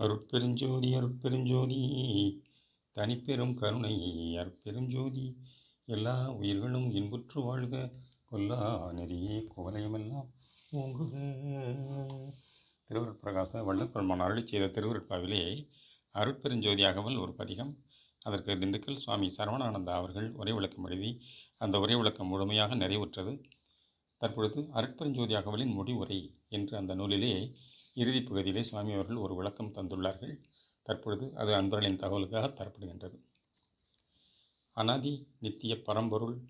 அருட்பெருஞ்சோதி அருட்பெருஞ்சோதி தனிப்பெரும் கருணை அருட்பெருஞ்சோதி எல்லா உயிர்களும் இன்புற்று வாழ்க கொல்லா நெறியே குவலயமெல்லாம் ஓங்குக. திருவருட்பிரகாச வள்ளற்பெருமான் அருளி செய்த திருவருட்பாவிலே அருட்பெருஞ்சோதி அகவல் ஒரு பதிகம். அதற்கு திண்டுக்கல் சுவாமி சரவணானந்தா அவர்கள் உரை விளக்கம் எழுதி அந்த உரை விளக்கம் முழுமையாக நிறைவுற்றது. தற்பொழுது அருட்பெருஞ்சோதி அகவலின் முடிவுரை என்று அந்த நூலிலே இறுதிப் பகுதியிலே சுவாமி அவர்கள் ஒரு விளக்கம் தந்துள்ளார்கள். தற்பொழுது அது அன்பர்களின் தகவலுக்காக தரப்படுகின்றது. அனாதி நித்திய பரம்பொருள்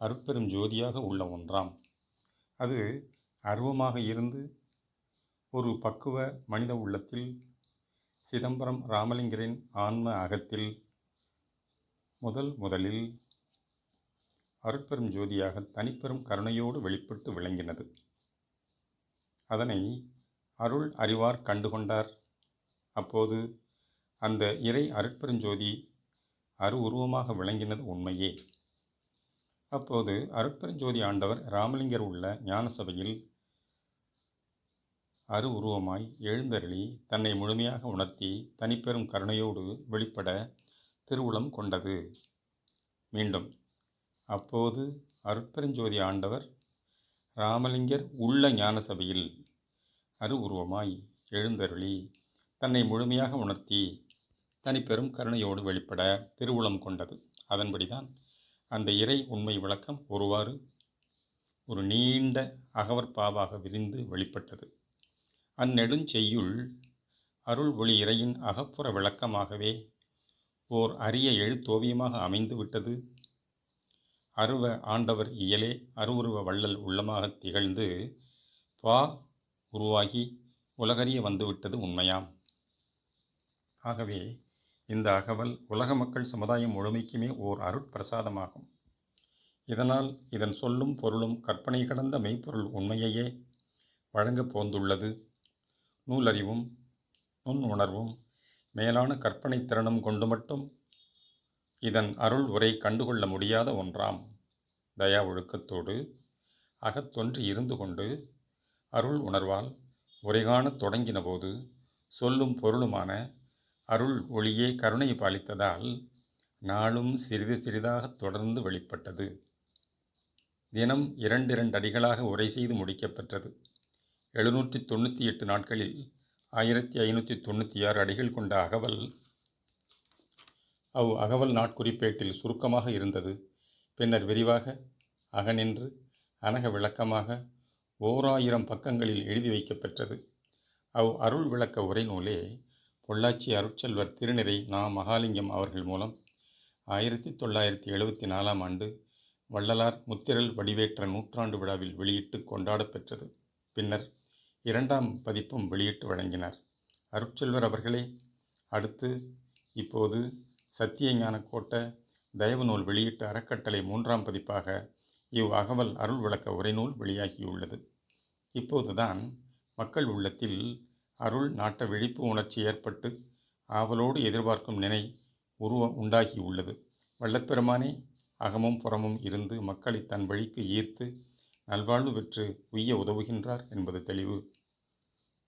அருட்பெரும் ஜோதியாக உள்ள ஒன்றாம். அது அருவமாக இருந்து ஒரு பக்குவ மனித உள்ளத்தில் சிதம்பரம் ராமலிங்கரின் ஆன்ம அகத்தில் முதல் முதலில் அருட்பெரும் ஜோதியாக தனிப்பெரும் கருணையோடு வெளிப்பட்டு விளங்கினது. அதனை அருள் அறிவார் கண்டுகொண்டார். அப்போது அந்த இறை அருட்பெருஞ்சோதி அரு உருவமாக விளங்கினது உண்மையே. அப்போது அருட்பெருஞ்சோதி ஆண்டவர் ராமலிங்கர் உள்ள ஞான சபையில் அரு உருவமாய் எழுந்தருளி தன்னை முழுமையாக உணர்த்தி தனிப்பெரும் கருணையோடு வெளிப்பட திருவுளம் கொண்டது. மீண்டும் அப்போது அருட்பெருஞ்சோதி ஆண்டவர் ராமலிங்கர் உள்ள ஞான சபையில் அருவுருவமாய் எழுந்தருளி தன்னை முழுமையாக உணர்த்தி தனிப்பெரும் கருணையோடு வெளிப்பட திருவுளம் கொண்டது. அதன்படிதான் அந்த இறை உண்மை விளக்கம் ஒருவாறு ஒரு நீண்ட அகவற்பாவாக விரிந்து வெளிப்பட்டது. அந்நெடுஞ்செய்யுள் அருள் ஒளி இறையின் அகப்புற விளக்கமாகவே ஓர் அரிய எழுத்தோவியமாக அமைந்து விட்டது. அருவ ஆண்டவர் இயலே அருவுருவ வள்ளல் உள்ளமாக திகழ்ந்து பா உருவாகி உலகறிய வந்துவிட்டது உண்மையாம். ஆகவே இந்த அகவல் உலக மக்கள் சமுதாயம் முழுமைக்குமே ஓர் அருட்பிரசாதமாகும். இதனால் இதன் சொல்லும் பொருளும் கற்பனை கடந்த மெய்ப்பொருள் உண்மையையே வழங்கப் போந்துள்ளது. நூலறிவும் நுண் உணர்வும் மேலான கற்பனை திறனும் கொண்டு மட்டும் இதன் அருள் உரை கண்டுகொள்ள முடியாத ஒன்றாம். தயா ஒழுக்கத்தோடு அகத்தொன்று இருந்து கொண்டு அருள் உணர்வால் உரைகாணத் தொடங்கினபோது சொல்லும் பொருளுமான அருள் ஒளியே கருணை பாலித்ததால் நாளும் சிறிது சிறிதாக தொடர்ந்து வெளிப்பட்டது. தினம் இரண்டிரண்டு அடிகளாக உரை செய்து முடிக்கப்பெற்றது எழுநூற்றி தொண்ணூற்றி எட்டு நாட்களில் ஆயிரத்தி ஐநூற்றி தொண்ணூற்றி ஆறு அடிகள் கொண்ட அகவல் அவ் அகவல் நாட்குறிப்பேட்டில் சுருக்கமாக இருந்தது. பின்னர் விரிவாக அகநின்று அனக விளக்கமாக ஓராயிரம் பக்கங்களில் எழுதி வைக்கப்பெற்றது. அவ் அருள் விளக்க உரை நூலே பொள்ளாச்சி அருட்செல்வர் திருநிறை நா. மகாலிங்கம் அவர்கள் மூலம் ஆயிரத்தி தொள்ளாயிரத்தி எழுபத்தி நாலாம் ஆண்டு வள்ளலார் முத்திரல் வடிவேற்ற நூற்றாண்டு விழாவில் வெளியிட்டு கொண்டாடப்பெற்றது பின்னர் இரண்டாம் பதிப்பும் வெளியிட்டு வழங்கினார். அருட்செல்வர் அவர்களே அடுத்து இப்போது சத்தியஞான கோட்ட தயவு நூல் வெளியிட்ட அறக்கட்டளை மூன்றாம் பதிப்பாக இவ் அகவல் அருள் விளக்க உரைநூல் வெளியாகியுள்ளது. இப்போதுதான் மக்கள் உள்ளத்தில் அருள் நாட்ட விழிப்பு உணர்ச்சி ஏற்பட்டு ஆவலோடு எதிர்பார்க்கும் நினை உருவ உண்டாகியுள்ளது. வள்ளற்பெருமானே அகமும் புறமும் இருந்து மக்களை தன் வழிக்கு ஈர்த்து நல்வாழ்வு பெற்று உய்ய உதவுகின்றார் என்பது தெளிவு.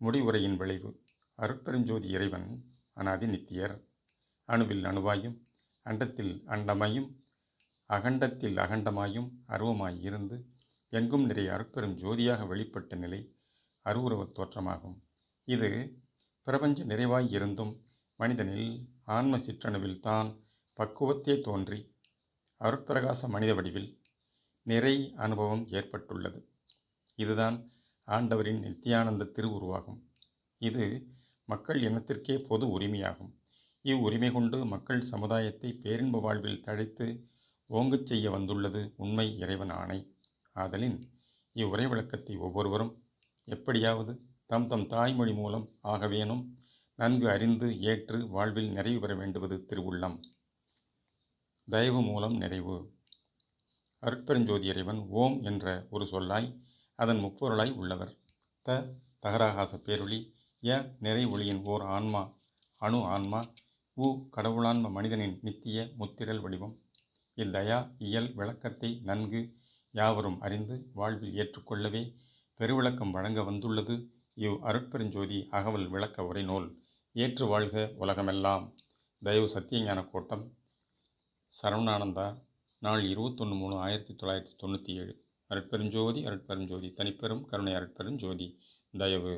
முடிவுரையின் விளைவு அருட்பெருஞ்சோதி இறைவன் அனாதி நித்தியர். அணுவில் அணுவாயும் அண்டத்தில் அண்டமையும் அகண்டத்தில் அகண்டமாயும் அருவமாய் இருந்து எங்கும் நிறைய அருப்பெரும் ஜோதியாக வெளிப்பட்ட நிலை அருவுருவத் தோற்றமாகும். இது பிரபஞ்ச நிறைவாய் இருந்தும் மனிதனில் ஆன்ம சிற்றணுவில் தான் பக்குவத்தே தோன்றி அருட்பிரகாச மனித வடிவில் நிறை அனுபவம் ஏற்பட்டுள்ளது. இதுதான் ஆண்டவரின் நித்தியானந்த திருவுருவாகும். இது மக்கள் இனத்திற்கே பொது உரிமையாகும். இவ்வுரிமை கொண்டு மக்கள் சமுதாயத்தை பேரின்ப வாழ்வில் தழைத்து ஓங்கச் செய்ய வந்துள்ளது உண்மை இறைவன் ஆணை. ஆதலின் இவ்வுரை விளக்கத்தை ஒவ்வொருவரும் எப்படியாவது தம் தம் தாய்மொழி மூலம் ஆகவேனும் நன்கு அறிந்து ஏற்று வாழ்வில் நிறைவு பெற வேண்டுவது திருவுள்ளம். தயவு மூலம் நிறைவு. அருட்பெருஞ்சோதி இறைவன் ஓம் என்ற ஒரு சொல்லாய் அதன் முப்பொருளாய் உள்ளவர். த தகராகாச பேரொளி ய நிறை ஒளியின் ஓர் ஆன்மா அணு ஆன்மா உ கடவுளான்ம மனிதனின் நித்திய முத்திரல் வடிவம். இத்தயா இயல் விளக்கத்தை நன்கு யாவரும் அறிந்து வாழ்வில் ஏற்றுக்கொள்ளவே பெருவிளக்கம் வழங்க வந்துள்ளது. இவ் அருட்பெருஞ்சோதி அகவல் விளக்க உரை நூல். ஏற்று வாழ்க உலகமெல்லாம். தயவு சத்தியஞான கோட்டம். சரவணானந்தா நாள் இருபத்தொன்று மூணு ஆயிரத்தி தொள்ளாயிரத்தி தொண்ணூற்றி ஏழு. அருட்பெருஞ்சோதி அருட்பெருஞ்சோதி தனிப்பெரும் கருணை அருட்பெருஞ்சோதி. தயவு.